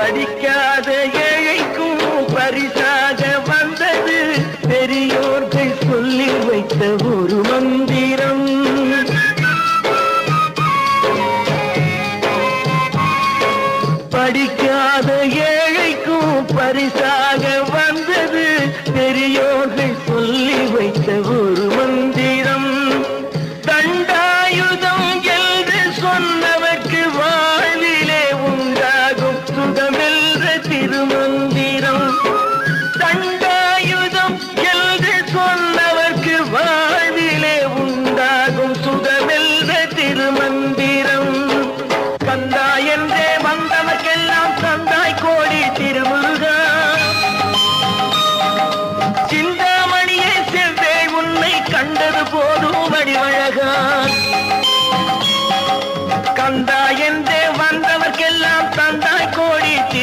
படிக்காத ஏழைக்கும் பரிசாக வந்தது. பெரியோர்கள் சொல்லி வைத்த ஒரு மந்திரம். படிக்காத ஏழைக்கும் பரிசாக தந்தாய் கோடி திருமுருகா. சிந்தாமணியே செவ்வே உன்னை கண்டது போதும் வடிவழகா. கந்தா என்றே வந்தவர்க்கெல்லாம் தந்தாய்